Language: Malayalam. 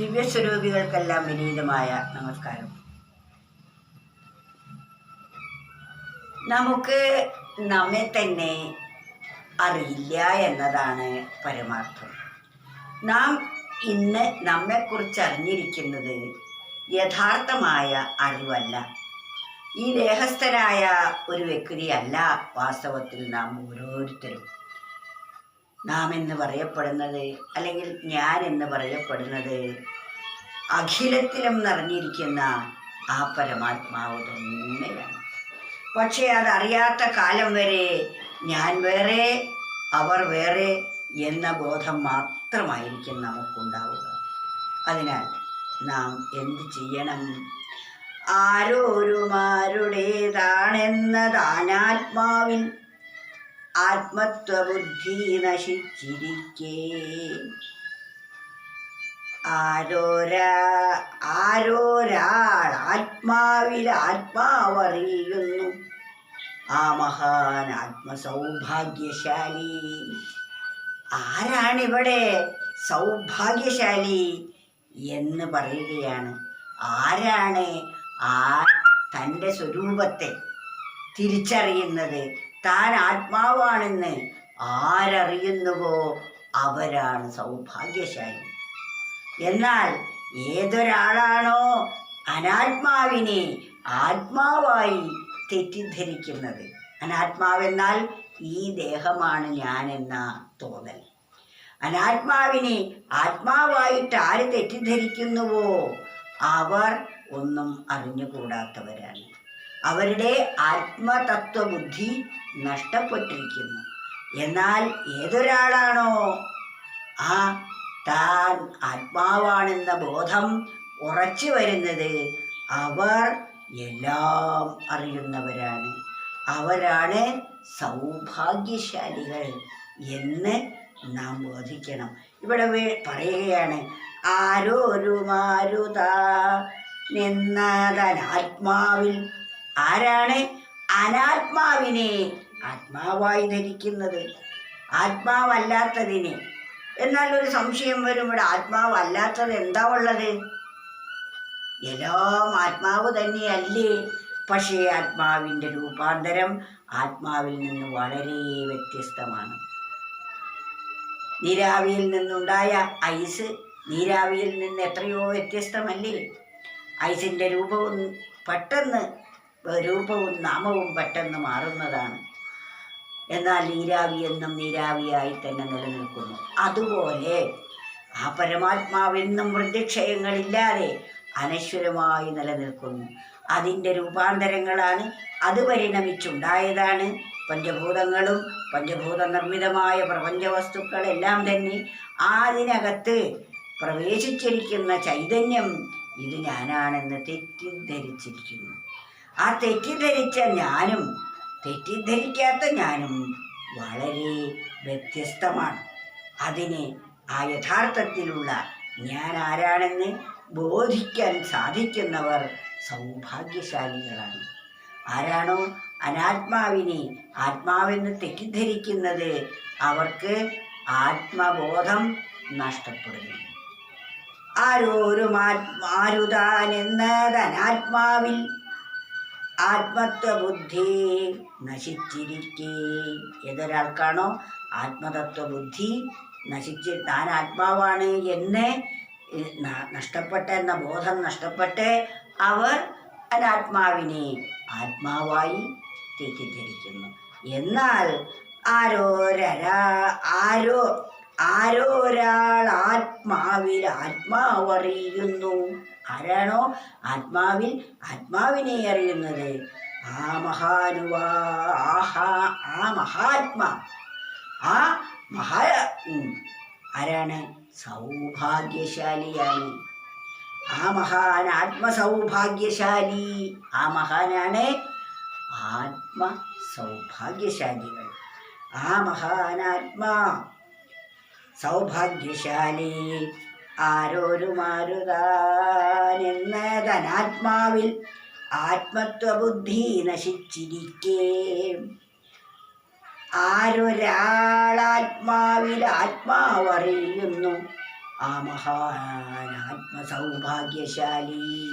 ദിവ്യസ്വരൂപികൾക്കെല്ലാം വിനീതമായ നമസ്കാരം. നമുക്ക് നമ്മെ തന്നെ അറിയില്ല എന്നതാണ് പരമാർത്ഥം. നാം ഇന്ന് നമ്മെക്കുറിച്ച് അറിഞ്ഞിരിക്കുന്നത് യഥാർത്ഥമായ അറിവല്ല. ഈ ദേഹസ്ഥനായ ഒരു വ്യക്തിയല്ല വാസ്തവത്തിൽ നാം ഓരോരുത്തരും. നാം എന്ന് പറയപ്പെടുന്നത് അല്ലെങ്കിൽ ഞാൻ എന്ന് പറയപ്പെടുന്നത് അഖിലത്തിലും നിറഞ്ഞിരിക്കുന്ന ആ പരമാത്മാവ് തന്നെയാണ്. പക്ഷേ അതറിയാത്ത കാലം വരെ ഞാൻ വേറെ അവർ വേറെ എന്ന ബോധം മാത്രമായിരിക്കും നമുക്കുണ്ടാവുക. അതിനാൽ നാം എന്ത് ചെയ്യണം? ആരോരുമാരുടേതാണെന്നത് അനാത്മാവിൽ ആത്മത്വബുദ്ധി നശിച്ചിരിക്കേ. ആരോരാ ആരോരാൾ ആത്മാവിൽ ആത്മാവറിയുന്നു. ആ മഹാൻ ആത്മസൗഭാഗ്യശാലി. ആരാണിവിടെ സൗഭാഗ്യശാലി എന്ന് പറയുകയാണ്. ആരാണ് ആ തന്റെ സ്വരൂപത്തെ തിരിച്ചറിയുന്നത്? താൻ ആത്മാവാണെന്ന് ആരറിയുന്നുവോ അവരാണ് സൗഭാഗ്യശാലി. എന്നാൽ ഏതൊരാളാണോ അനാത്മാവിനെ ആത്മാവായി തെറ്റിദ്ധരിക്കുന്നത്? അനാത്മാവെന്നാൽ ഈ ദേഹമാണ് ഞാനെന്ന തോന്നൽ. അനാത്മാവിനെ ആത്മാവായിട്ട് ആര് തെറ്റിദ്ധരിക്കുന്നുവോ? അവർ ഒന്നും അറിഞ്ഞുകൂടാത്തവരാണ്. അവരുടെ ആത്മതത്വബുദ്ധി നഷ്ടപ്പെട്ടിരിക്കുന്നു. എന്നാൽ ഏതൊരാളാണോ? ആ താൻ ആത്മാവാണെന്ന ബോധം ഉറച്ചു വരുന്നത് അവർ എല്ലാം അറിയുന്നവരാണ്. അവരാണ് സൗഭാഗ്യശാലികൾ എന്ന് നാം ബോധിക്കണം. ഇവിടെ പറയുകയാണ് ആരോ ഒരു മാരുത നിന്നതനാത്മാവിൽ ആരാണ് അനാത്മാവിനെ ആത്മാവായി ധരിക്കുന്നത്? ആത്മാവല്ലാത്തതിനെ. എന്നാൽ ഒരു സംശയം വരും. ഇവിടെ ആത്മാവല്ലാത്തത് എന്താ ഉള്ളത്? എല്ലാം ആത്മാവ് തന്നെയല്ലേ. പക്ഷേ ആത്മാവിന്റെ രൂപാന്തരം ആത്മാവിൽ നിന്ന് വളരെ വ്യത്യസ്തമാണ്. നീരാവിയിൽ നിന്നുണ്ടായ ഐസ് നീരാവിയിൽ നിന്ന് എത്രയോ വ്യത്യസ്തമല്ലേ? ഐസിന്റെ രൂപവും പെട്ടെന്ന് രൂപവും നാമവും പെട്ടെന്ന് മാറുന്നതാണ്. എന്നാൽ നീരാവി എന്നും നീരാവിയായി തന്നെ നിലനിൽക്കുന്നു. അതുപോലെ ആ പരമാത്മാവെന്നും വൃദ്ധിക്ഷയങ്ങളില്ലാതെ അനശ്വരമായി നിലനിൽക്കുന്നു. അതിന്റെ രൂപാന്തരങ്ങളാണ്. അത് പരിണമിച്ചുണ്ടായതാണ്. പഞ്ചഭൂതങ്ങളും പഞ്ചഭൂത നിർമ്മിതമായ പ്രപഞ്ച വസ്തുക്കളെല്ലാം തന്നെ അതിനകത്ത് പ്രവേശിച്ചിരിക്കുന്ന ചൈതന്യം ഇത് ഞാനാണെന്ന് തെറ്റിദ്ധരിച്ചിരിക്കുന്നു. ആ തെറ്റിദ്ധരിച്ച ഞാനും തെറ്റിദ്ധരിക്കാത്ത ഞാനും വളരെ വ്യത്യസ്തമാണ്. അതിന് ആ യഥാർത്ഥത്തിലുള്ള ഞാൻ ആരാണെന്ന് ബോധിക്കാൻ സാധിക്കുന്നവർ സൗഭാഗ്യശാലികളാണ്. ആരാണോ അനാത്മാവിനെ ആത്മാവെന്ന് തെറ്റിദ്ധരിക്കുന്നത് അവർക്ക് ആത്മബോധം നഷ്ടപ്പെടുന്നു. ആരോരും ആരുതാനെന്നതനാത്മാവിൽ ആത്മത്വബുദ്ധി നശിച്ചിരിക്കേ. ഏതൊരാൾക്കാണോ ആത്മതത്വബുദ്ധി നശിച്ച് താൻ ആത്മാവാണ് എന്നെ നഷ്ടപ്പെട്ട എന്ന ബോധം നഷ്ടപ്പെട്ട് അവർ അനാത്മാവിനെ ആത്മാവായി തെറ്റിദ്ധരിക്കുന്നു. എന്നാൽ ആരോരരാ ആരോ ആരോരാൾ ആത്മാവിൽ ആത്മാവറിയുന്നു. ആരാണോ ആത്മാവിൽ ആത്മാവിനെ അറിയുന്നത്? ആ മഹാനുവാ ആഹാ ആ മഹാത്മാ ആ മഹാ ആരാണ്? സൗഭാഗ്യശാലിയാണ്. ആ മഹാൻ ആത്മസൗഭാഗ്യശാലി. ആ മഹാനാണ് ആത്മ സൗഭാഗ്യശാലികൾ ആ മഹാനാത്മാ സൗഭാഗ്യശാലി. ആരോരുമാരുതാനെന്നതനാത്മാവിൽ ആത്മത്വബുദ്ധി നശിച്ചിരിക്കേ. ആരൊരാളാത്മാവിൽ ആത്മാവറിയുന്നു? ആ മഹാനാത്മസൗഭാഗ്യശാലി.